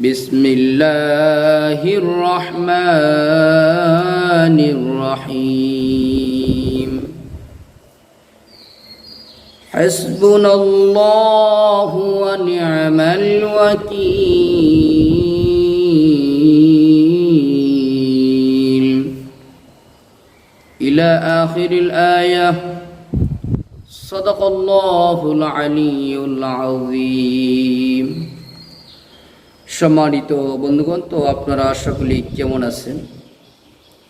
بسم الله الرحمن الرحيم. حسبنا الله ونعم الوكيل. إلى آخر الآية. صدق الله العلي العظيم. সম্মানিত বন্ধুগণ, তো আপনারা সকলেই কেমন আছেন?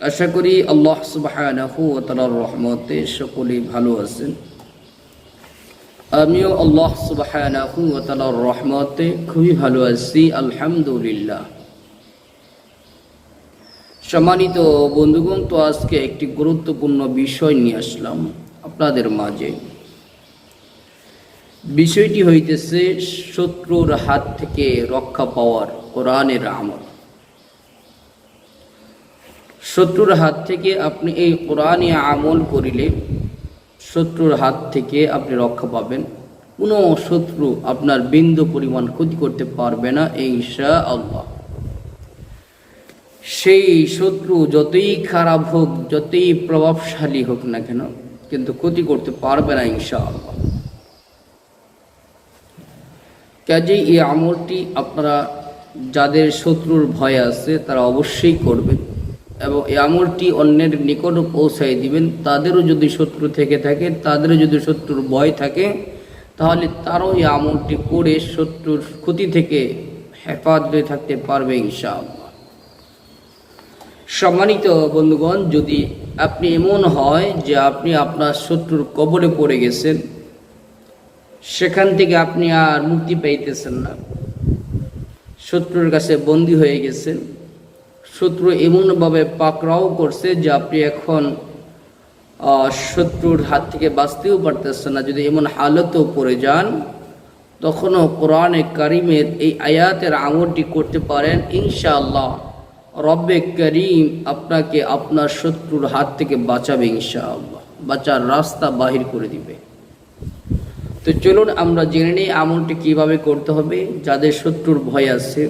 আশা করি আল্লাহ সুবাহানাহু রহমতে সকলেই ভালো আছেন। আমিও আল্লাহ সুবাহানাহু রহমতে খুবই ভালো আছি, আলহামদুলিল্লাহ। সম্মানিত বন্ধুগণ, তো আজকে একটি গুরুত্বপূর্ণ বিষয় নিয়ে আসলাম আপনাদের মাঝে। বিষয়টি হইতেছে শত্রুর হাত থেকে রক্ষা পাওয়ার কোরআনের আমল। শত্রুর হাত থেকে আপনি এই কোরআনে আমল করিলে শত্রুর হাত থেকে আপনি রক্ষা পাবেন। কোনো শত্রু আপনার বিন্দু পরিমাণ ক্ষতি করতে পারবে না ইনশা আল্লাহ সেই শত্রু যতই খারাপ হোক, যতই প্রভাবশালী হোক না কেন, কিন্তু ক্ষতি করতে পারবে না ইনশা আল্লাহ কাজেই এই আমলটি আপনারা যাদের শত্রুর ভয় আছে তারা অবশ্যই করবেন এবং এই আমলটি অন্যের নিকটও পৌঁছাই দিবেন। তাদেরও যদি শত্রু থেকে থাকে, তাদেরও যদি শত্রুর ভয় থাকে, তাহলে তারাও এই আমলটি করে শত্রুর ক্ষতি থেকে হেফাজতে থাকতে পারবে ইনশাআল্লাহ। সম্মানিত বন্ধুগণ, যদি আপনি এমন হয় যে আপনি আপনার শত্রুর কবরে পড়ে গেছেন সেখান থেকে আপনি আর মুক্তি পাইতেছেন না। শত্রুর কাছে বন্দী হয়ে গেছেন শত্রু এমনভাবে পাকড়াও করছে যে আপনি এখন শত্রুর হাত থেকে বাঁচতেও পারতেছেন না। যদি এমন হালতেও পড়ে যান, তখনও কোরআনে করিমের এই আয়াতের আমলটি করতে পারেন, ইনশাআল্লাহ। রব্বে করিম আপনাকে আপনার শত্রুর হাত থেকে বাঁচাবে, ইনশাআল্লাহ। বাঁচার রাস্তা বাহির করে দিবে। তো চলুন আমরা জেনে নিই আমলটি কিভাবে করতে হবে যাদের শত্রুর ভয় আছে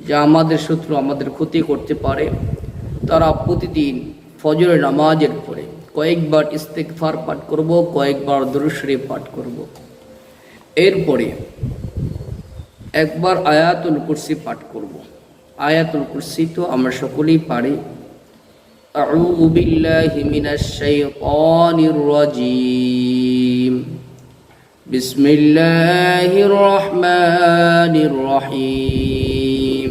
যা আমাদের শত্রু আমাদের ক্ষতি করতে পারে তারা প্রতিদিন ফজরের নামাজের পরে কয়েকবার ইস্তেকফার পাঠ করব কয়েকবার দরুশরী পাঠ করব এরপরে একবার আয়াতুল কুরসি পাঠ করব আয়াতুল কুরসি তো আমরা সকলেই পারি أعوذ بالله من الشيطان الرجيم بسم الله الرحمن الرحيم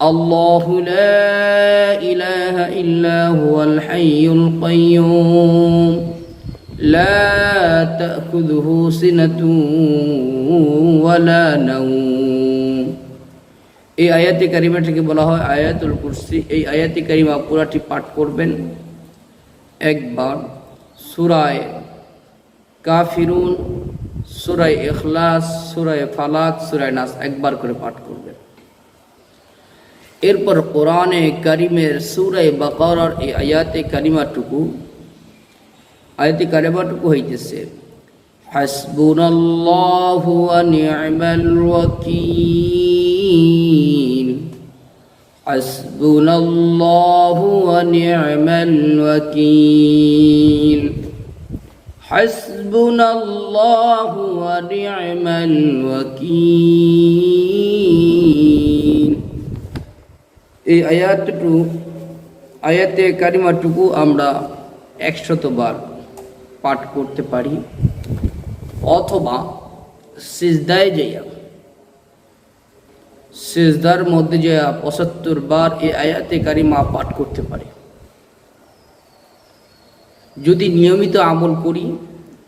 الله لا إله إلا هو الحي القيوم لا تأخذه سنة ولا نوم এই আয়াতি কারিমাটিকে বলা হয় আয়াতুল কুরসি এই আয়াতি কারিমা পুরাটি পাঠ করবেন একবার সুরায় কাফিরুন সুরায় ইখলাস সুরায় ফালাক সুরায় নাস একবার করে পাঠ করবেন এরপর কোরআনে কারিমের সুরায় বাকারার এই আয়াতে কারিমাটুকু আয়াতে কারিমাটুকু হইতেছে হাসবুনাল্লাহু ওয়া নি'মাল ওয়াকিল হাসবুনাল্লাহু ওয়া নি'মাল ওয়াকিল حسبنا الله ونعم الوكيل এই আয়াতটুকু আয়াতে কারিমাটুকু আমরা একশতবার পাঠ করতে পারি অথবা সিজদায় যাইয়া সিজদার মধ্যে যে পঁচাত্তর বার এই আয়াতে কারিমা পাঠ করতে পারি যদি নিয়মিত আমল করি,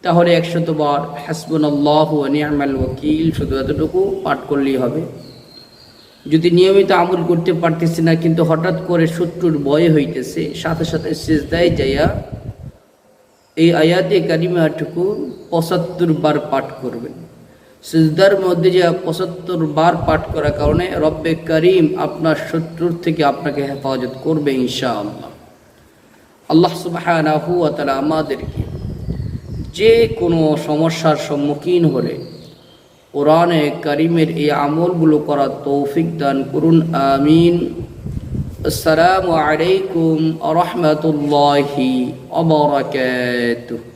তাহলে একশতবার হাসবুন আল্লাহ নিয়ামাল ওয়াকিল, শুধু এতটুকু পাঠ করলেই হবে। যদি নিয়মিত আমল করতে পারতেছি না, কিন্তু হঠাৎ করে শত্রুর ভয় হইতেছে, সাথে সাথে সেজদায় যাইয়া এই আয়াতে কারিমাটুকু পঁচাত্তর বার পাঠ করবেন। সিজদার মধ্যে যে পঁচাত্তর বার পাঠ করার কারণে রব্বে করিম আপনার শত্রুর থেকে আপনাকে হেফাজত করবে ইনশাআল্লাহ। আল্লাহ তালা আমাদেরকে যে কোনো সমস্যার সম্মুখীন হলে কোরআনে করিমের এই আমলগুলো করার তৌফিক দান করুন, আমিন। আসসালামু আলাইকুম আ রহমতুল্লাহি অবরাকাতুহ